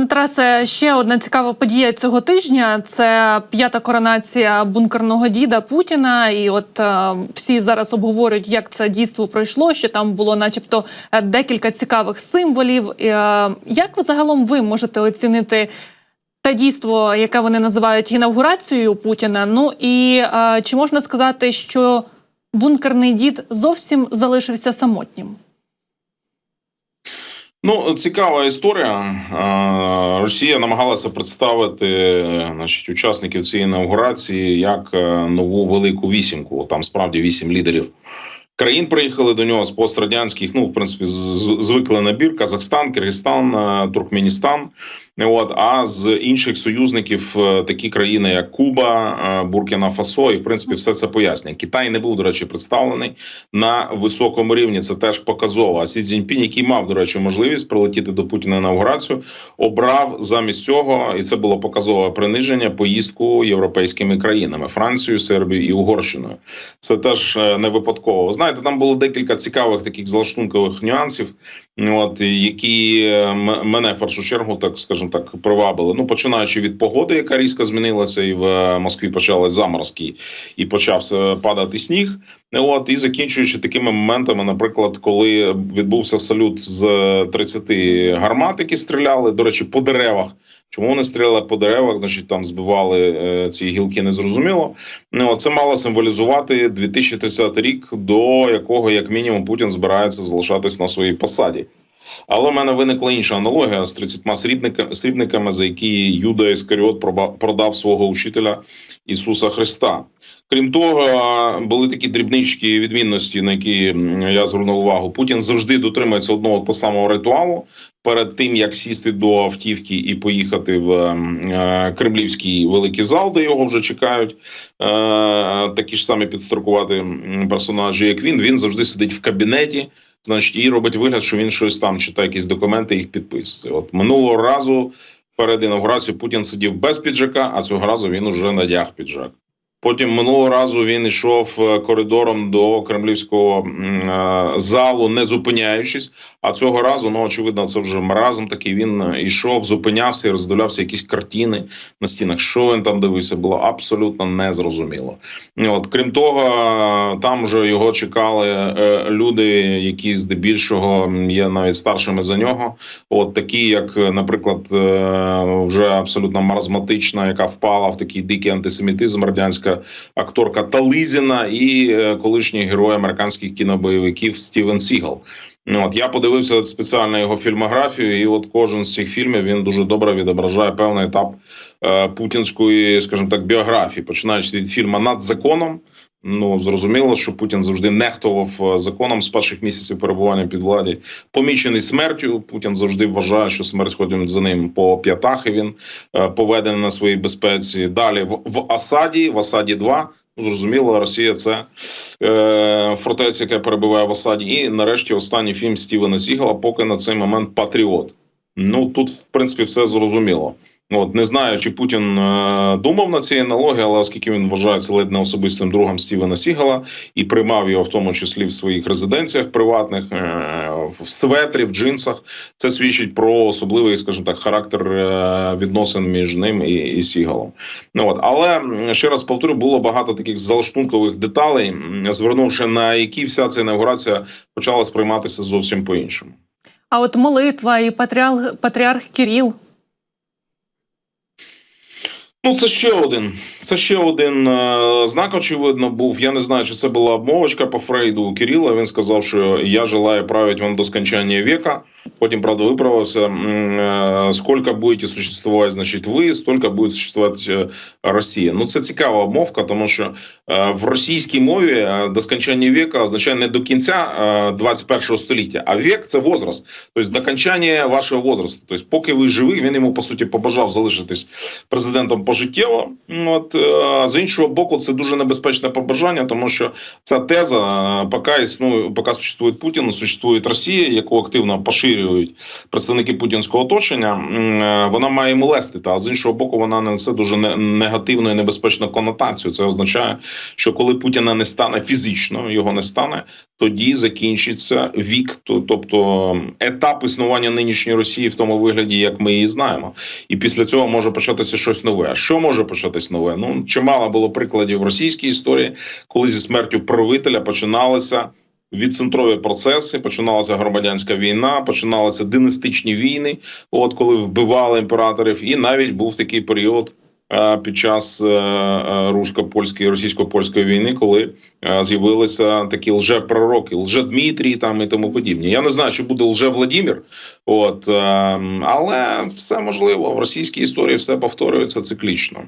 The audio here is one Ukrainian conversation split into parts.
Пане Тарасе, ще одна цікава подія цього тижня це п'ята коронація бункерного діда Путіна. І от е, всі зараз обговорюють, як це дійство пройшло. Що там було, начебто, е, декілька цікавих символів. Е, як загалом ви можете оцінити те дійство, яке вони називають інавгурацією Путіна? Ну і е, чи можна сказати, що бункерний дід зовсім залишився самотнім? Ну, цікава історія. Росія намагалася представити значить, учасників цієї інаугурації як е, нову велику вісімку. Там справді вісім лідерів країн приїхали до нього з пострадянських. Ну, в принципі, звикли набір: Казахстан, Киргизстан, е, Туркменістан. От а з інших союзників е, такі країни, як Куба, е, Буркіна Фасо, і в принципі все це пояснює. Китай не був, до речі, представлений на високому рівні. Це теж показово. А Сі Цзіньпінь, який мав, до речі, можливість прилетіти до Путіна на інаугурацію, обрав замість цього, і це було показове приниження поїздку європейськими країнами Францією, Сербією і Угорщиною. Це теж е, не випадково. Ви знаєте, там було декілька цікавих таких залаштункових нюансів, от які е, мене в першу чергу, так скажімо так, привабили. Ну починаючи від погоди, яка різко змінилася, і в е, Москві почали заморозки, і почався падати сніг. От і закінчуючи такими моментами, наприклад, коли відбувся салют з 30 гармат, які стріляли, до речі, по деревах. Чому вони стріляли по деревах? Значить, там збивали е, ці гілки, незрозуміло. Ну, це мало символізувати 2030 рік, до якого, як мінімум, Путін збирається залишатись на своїй посаді. Але в мене виникла інша аналогія з 30 срібниками, срібниками, за які Юда Іскаріот продав свого учителя Ісуса Христа. Крім того, були такі дрібничкі відмінності, на які я звернув увагу. Путін завжди дотримується одного та самого ритуалу перед тим, як сісти до автівки і поїхати в е, кремлівський великий зал, де його вже чекають. Е, такі ж самі підстрокувати персонажі, як він. Він завжди сидить в кабінеті. Значить, і робить вигляд, що він щось там читає, якісь документи, їх підписує. От минулого разу перед інаугурацією Путін сидів без піджака, а цього разу він уже надяг піджак. Потім минулого разу він йшов е, коридором до кремлівського е, залу, не зупиняючись. А цього разу, ну очевидно, це вже маразм такий. Він е, йшов, зупинявся і роздивлявся якісь картини на стінах. Що він там дивився, було абсолютно незрозуміло. От крім того, там вже його чекали люди, які здебільшого є навіть старшими за нього. От такі, як, наприклад, вже абсолютно маразматична, яка впала в такий дикий антисемітизм, радянська акторка Тализіна і е, колишній герой американських кінобойовиків Стівен Сігал. Ну, От я подивився спеціально його фільмографію, і от кожен з цих фільмів він дуже добре відображає певний етап е, путінської, скажімо так, біографії, починаючи від фільму над законом. Ну зрозуміло, що Путін завжди нехтував е, законом з перших місяців перебування під владі. Помічений смертю. Путін завжди вважає, що смерть ходить за ним по п'ятах. І він е, поведений на своїй безпеці. Далі в, в Асаді, в Асаді 2 ну, Зрозуміло, Росія це е, фортеця, яка перебуває в осаді. І нарешті останній фільм Стівена Сігала, поки на цей момент Патріот. Ну тут, в принципі, все зрозуміло. От не знаю, чи Путін е, думав на цій аналогії, але оскільки він вважається ледь не особистим другом Стівена Сігала і приймав його в тому числі в своїх резиденціях приватних е, в светрі, в джинсах, це свідчить про особливий, скажімо так, характер е, відносин між ним і, і Сігалом. Ну от, але ще раз повторю, було багато таких залаштункових деталей, звернувши на які вся ця інаугурація почала сприйматися зовсім по іншому. А от молитва і патріарх, патріарх Кіріл. Ну, це ще один. Це ще один е, знак, очевидно, був. Я не знаю, чи це була обмовочка по Фрейду у Кирила. Він сказав, що я желаю править вам до скончання века. Потім, правда, виправився. Е, Сколько будете существовать, значить, ви, столько буде существовать е, Росія. Ну, це цікава обмовка, тому що е, в російській мові до скончання века означає не до кінця е, 21 століття, а вік це возраст. Тобто до кінчання вашого возрасту. Тобто, поки ви живі, він йому по суті побажав залишитись президентом пожиттєво. От е, з іншого боку, це дуже небезпечне побажання, тому що ця теза, поки існує, поки существує Путін, существує Росія, яку активно поширює поширюють представники путінського оточення, е, вона має йому. А з іншого боку, вона несе дуже не- негативну і небезпечну конотацію. Це означає, що коли Путіна не стане фізично, його не стане, тоді закінчиться вік, тобто етап існування нинішньої Росії в тому вигляді, як ми її знаємо. І після цього може початися щось нове. А що може початись нове? Ну чимало було прикладів в російській історії, коли зі смертю правителя починалися. Відцентрові процеси починалася громадянська війна, починалися династичні війни. От коли вбивали імператорів, і навіть був такий період е, під час е, е, русько-польської російсько-польської війни, коли з'явилися такі лже-пророки, лже-Дмитрій там і тому подібні. Я не знаю, чи буде лже-Владімір, от е, але все можливо в російській історії все повторюється циклічно.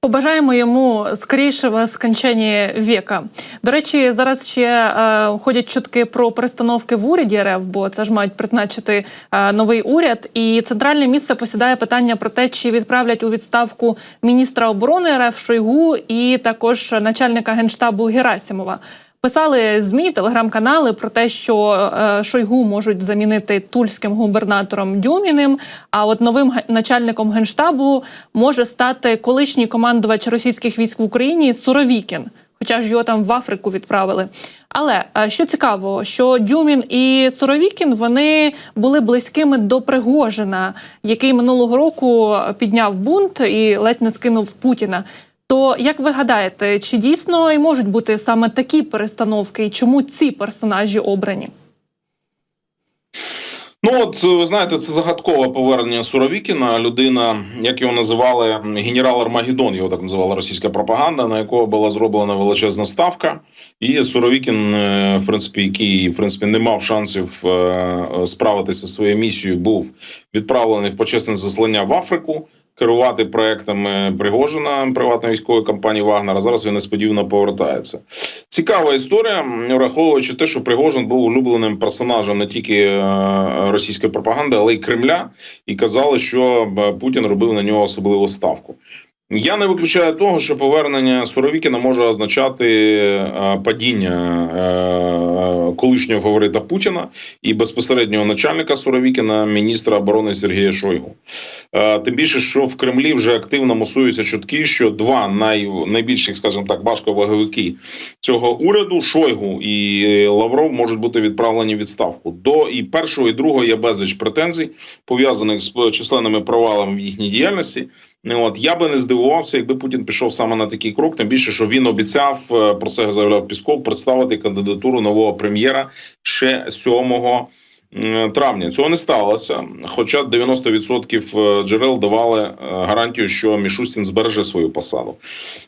Побажаємо йому скорішого скінчення віка. До речі, зараз ще е, ходять чутки про перестановки в уряді РФ, бо це ж мають призначити е, новий уряд. І центральне місце посідає питання про те, чи відправлять у відставку міністра оборони РФ Шойгу і також начальника генштабу Герасімова. Писали змі, телеграм-канали про те, що е, Шойгу можуть замінити тульським губернатором Дюміним. А от новим начальником генштабу може стати колишній командувач російських військ в Україні Суровікін. Хоча ж його там в Африку відправили. Але е, що цікаво, що Дюмін і Суровікін вони були близькими до Пригожина, який минулого року підняв бунт і ледь не скинув Путіна. То як ви гадаєте, чи дійсно і можуть бути саме такі перестановки, і чому ці персонажі обрані? Ну от ви знаєте, це загадкове повернення Суровікіна. Людина, як його називали, генерал Армагеддон, його так називала російська пропаганда, на якого була зроблена величезна ставка. І Суровікін, е, в принципі, який в принципі не мав шансів е, справитися зі своєю місією, був відправлений в почесне заслання в Африку. Керувати проектами Пригожина приватної військової компанії Вагнера. Зараз він несподівано повертається. Цікава історія, враховуючи те, що Пригожин був улюбленим персонажем не тільки е, російської пропаганди, але й Кремля, і казали, що е, Путін робив на нього особливу ставку. Я не виключаю того, що повернення Суровікіна може означати е, падіння е, колишнього фаворита Путіна і безпосереднього начальника Суровікіна, міністра оборони Сергія Шойгу. Е, Тим більше, що в Кремлі вже активно мусуються чутки, що два най, найбільших, скажімо так, важковаговики цього уряду Шойгу і Лавров можуть бути відправлені в відставку. До і першого, і другого є безліч претензій пов'язаних з численними провалами в їхній діяльності. От я би не здивувався, якби Путін пішов саме на такий крок. Тим більше, що він обіцяв е, про це заявляв Пісков представити кандидатуру нового прем'єра ще 7 м, травня. Цього не сталося. Хоча 90% джерел давали е, гарантію, що Мішустін збереже свою посаду.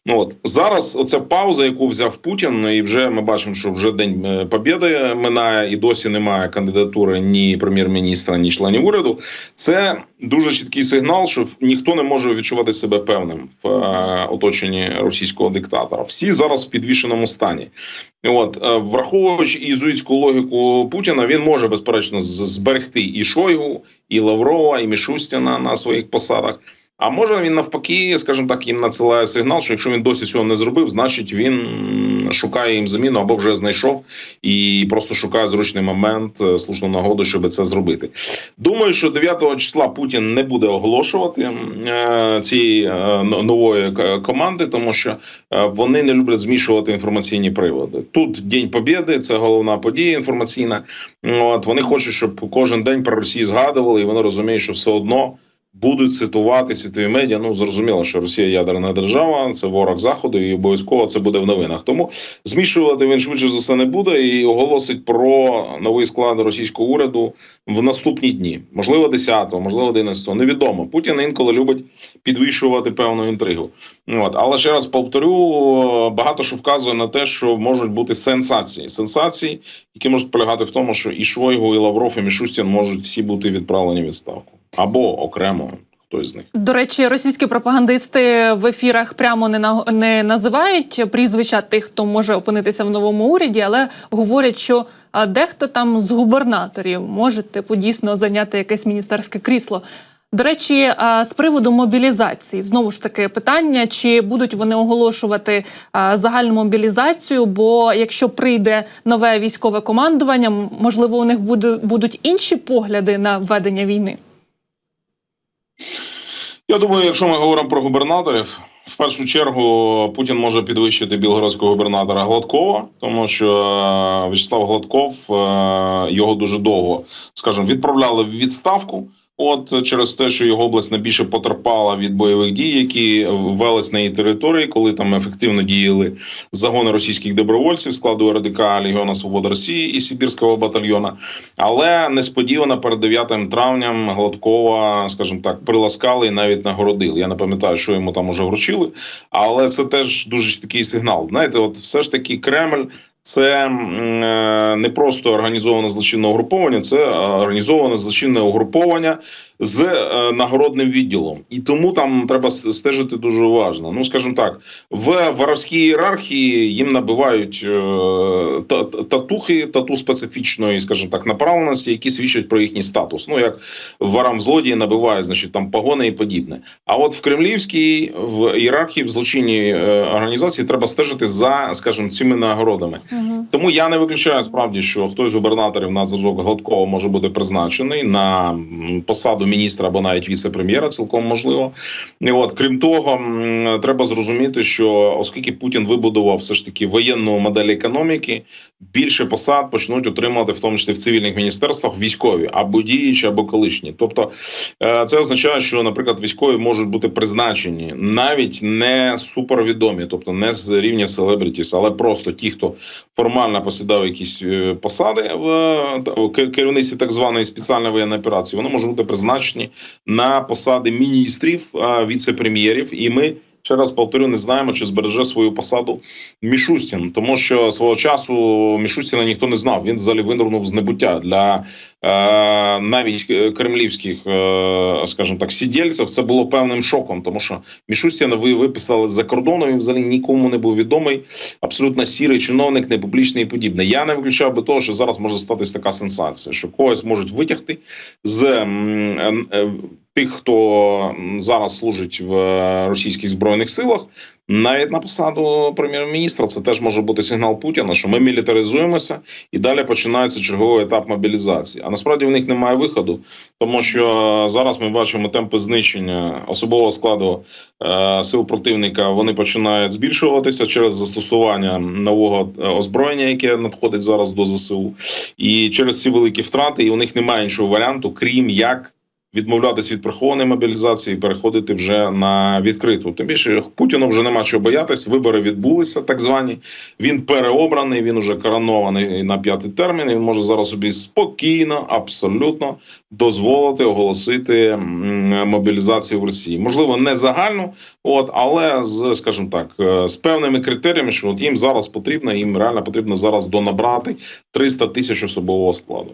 Ну от зараз оця пауза, яку взяв Путін, і вже ми бачимо, що вже день е, побєди минає, і досі немає кандидатури ні прем'єр-міністра, ні членів уряду. Це дуже чіткий сигнал, що ніхто не може відчувати себе певним в е, оточенні російського диктатора. Всі зараз в підвішеному стані. От е, враховуючи ізуїтську логіку Путіна, він може безперечно з- зберегти і Шойгу, і Лаврова, і Мішустіна на своїх посадах. А може він навпаки, скажімо так, їм надсилає сигнал, що якщо він досі цього не зробив, значить він шукає їм заміну або вже знайшов і просто шукає зручний момент, е, слушну нагоду, щоб це зробити. Думаю, що 9 числа Путін не буде оголошувати е, цієї е, нової команди, тому що вони не люблять змішувати інформаційні приводи. Тут День Побєди, це головна подія інформаційна. От вони хочуть, щоб кожен день про Росію згадували, і вони розуміють, що все одно. Будуть цитувати світові медіа. Ну зрозуміло, що Росія ядерна держава, це ворог заходу, і обов'язково це буде в новинах. Тому змішувати він швидше за все не буде і оголосить про новий склад російського уряду в наступні дні. Можливо, 10-го, можливо, 11-го. Невідомо. Путін інколи любить підвищувати певну інтригу. От але ще раз повторю, багато що вказує на те, що можуть бути сенсації. Сенсації, які можуть полягати в тому, що і Шойгу, і Лавров, і Мішустін можуть всі бути відправлені відставку або окремо хтось з них. До речі, російські пропагандисти в ефірах прямо не на не називають прізвища тих, хто може опинитися в новому уряді, але говорять, що дехто там з губернаторів може типу дійсно зайняти якесь міністерське крісло. До речі, з приводу мобілізації знову ж таки питання: чи будуть вони оголошувати загальну мобілізацію? Бо якщо прийде нове військове командування, можливо, у них буде будуть інші погляди на ведення війни. Я думаю, якщо ми говоримо про губернаторів, в першу чергу Путін може підвищити білгородського губернатора Гладкова, тому що е, В'ячеслав Гладков е, його дуже довго, скажімо, відправляли в відставку. От через те, що його область найбільше потерпала від бойових дій, які велись на її території, коли там ефективно діяли загони російських добровольців складу РДК Легіона Свобода Росії і Сибірського батальйона. Але несподівано перед 9 травням Гладкова, скажімо так, приласкали і навіть нагородили. Я не пам'ятаю, що йому там уже вручили, але це теж дуже такий сигнал. Знаєте, от все ж таки Кремль. Це е, не просто організоване злочинне угруповання, це е, організоване злочинне угруповання з е, нагородним відділом, і тому там треба стежити дуже уважно. Ну скажімо так, в воровській ієрархії їм набивають е, та- та- татухи, тату специфічної, скажімо так, направленості, які свідчать про їхній статус. Ну як ворам злодії набивають, значить там погони і подібне. А от в кремлівській в ієрархії в злочинній е, організації треба стежити за, скажімо, цими нагородами. Угу. Тому я не виключаю справді, що хтось з губернаторів на зв'язок Гладкова може бути призначений на посаду міністра або навіть віце-прем'єра, цілком можливо. І от крім того, треба зрозуміти, що оскільки Путін вибудував все ж таки воєнну модель економіки, більше посад почнуть отримувати, в тому числі в цивільних міністерствах, військові або діючі, або колишні. Тобто е, це означає, що, наприклад, військові можуть бути призначені навіть не супервідомі, тобто не з рівня селебритіс, але просто ті, хто формально посідав якісь е, посади в е, керівництві так званої спеціальної воєнної операції, вони можуть бути призначені на посади міністрів, віце-прем'єрів. І ми ще раз повторю, не знаємо, чи збереже свою посаду Мішустін, тому що свого часу Мішустіна ніхто не знав. Він взагалі винирнув з небуття для е, навіть кремлівських, е, скажімо так, сідільців. Це було певним шоком, тому що Мішустіна ви виписали з-за кордону. Він взагалі нікому не був відомий. Абсолютно сірий чиновник, непублічний і подібне. Я не виключав би того, що зараз може статись така сенсація, що когось можуть витягти з е, е, тих, хто зараз служить в е, російських збройних силах, навіть на посаду прем'єр-міністра. Це теж може бути сигнал Путіна, що ми мілітаризуємося, і далі починається черговий етап мобілізації. А насправді в них немає виходу, тому що зараз ми бачимо темпи знищення особового складу е, сил противника. Вони починають збільшуватися через застосування нового е, озброєння, яке надходить зараз до ЗСУ, і через ці великі втрати. І у них немає іншого варіанту, крім як. Відмовлятись від прихованої мобілізації і переходити вже на відкриту. Тим більше Путіну вже нема чого боятись. Вибори відбулися, так звані. Він переобраний, він уже коронований на п'ятий термін. Він може зараз собі спокійно, абсолютно дозволити оголосити мобілізацію в Росії. Можливо, не загальну, от але з, скажімо так, е, з певними критеріями, що от їм зараз потрібно, їм реально потрібно зараз донабрати 300 тисяч особового складу.